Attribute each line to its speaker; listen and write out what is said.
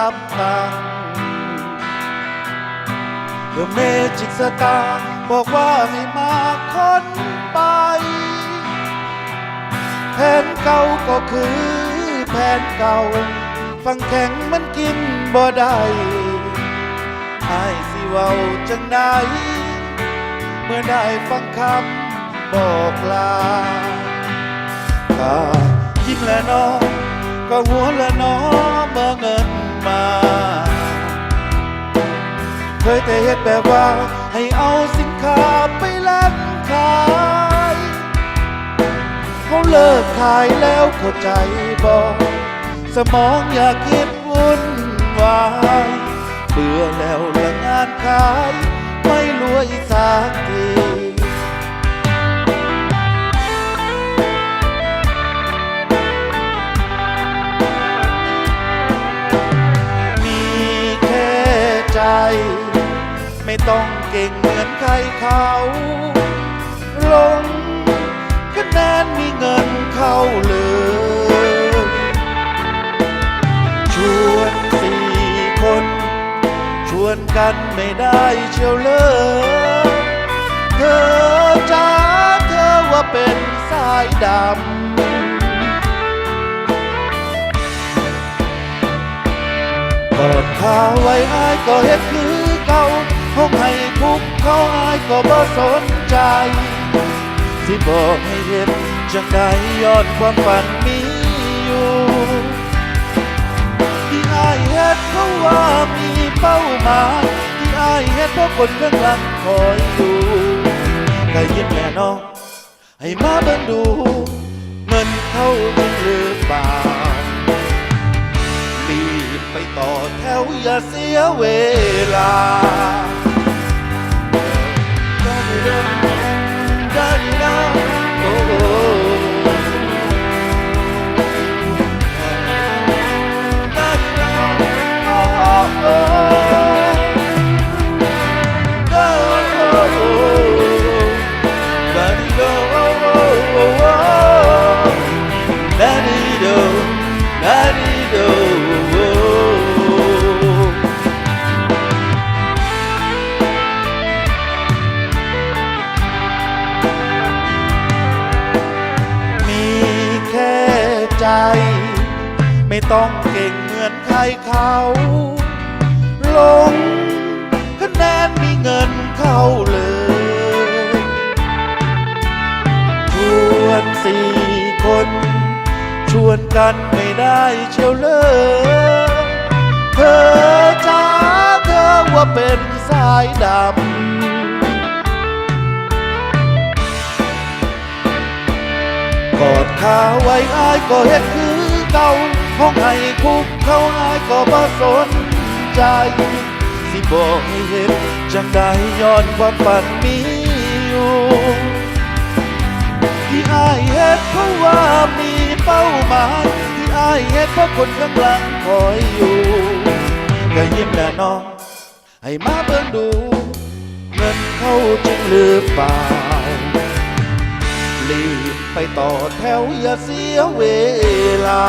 Speaker 1: ตังค์เดอะเมจิกสตาร์บอกว่าให้มาค้นไป แผนเก่าก็คือแผนเก่า ฟังแข็งมันกินบ่ได้ไอ้สิเว้าจังไดเมื่อได้ฟังคำบอกลาก็ยิ้มและน้อง ก็หัวละน้องเมื่อเงินมา เคยแต่เฮ็ดแบบว่าให้เอาสินค้าไปแลกขายเขาเลิกขายแล้วเข้าใจบอกสมองอย่าคิดวุ่นวายเบื่อแล้วละงานขาย ไม่รวยสักที ไม่ต้องเก่งเหมือนใครเขา ลงคะแนนมีเงินเข้าเลยชวนสี่คน ชวนกันไม่ได้เชียวเลยเธอจ้าเธอว่าเป็นสายดำกอดขาไว้อายก็เฮ็ดคือ เก่าห้องให้ทุกเขาอายก็บ่สนใจ สิบอกให้เห็นจังใดยอดความฝันมีอยู่ที่อายเฮ็ดเพราะว่ามีเป้าหมายที่อายเฮ็ดเพราะคนข้างหลังคอยดูก็ยิ้มแน่น้อง ให้มาเบิ่งดู เงินเข้าจริงหรือเปล่ารีบไปต่อแถวอย่าเสียเวลา ไม่ต้องเก่งเหมือนใครเขา ลงคะแนนมีเงินเข้าเลยชวนสี่คน ชวนกันไม่ได้เชียวเลยเธอจ้าเธอว่าเป็นสายดำกอดขาไว้อายก็เฮ็ดคือเก่าห้องให้คุกเขาอายก็บ่สนใจ สิบอกให้เห็นจังได้ย้อนความฝันมีอยู่ที่อายเฮ็ดเพราะว่ามีเป้าหมายที่อายเฮ็ดเพราะคนข้างหลังคอยอยู่ก็ยิ้มแน่น้อง ให้มาเบิ่งดู เงินเข้าจริงหรือเปล่ารีบ ไปต่อแถวอย่าเสียเวลา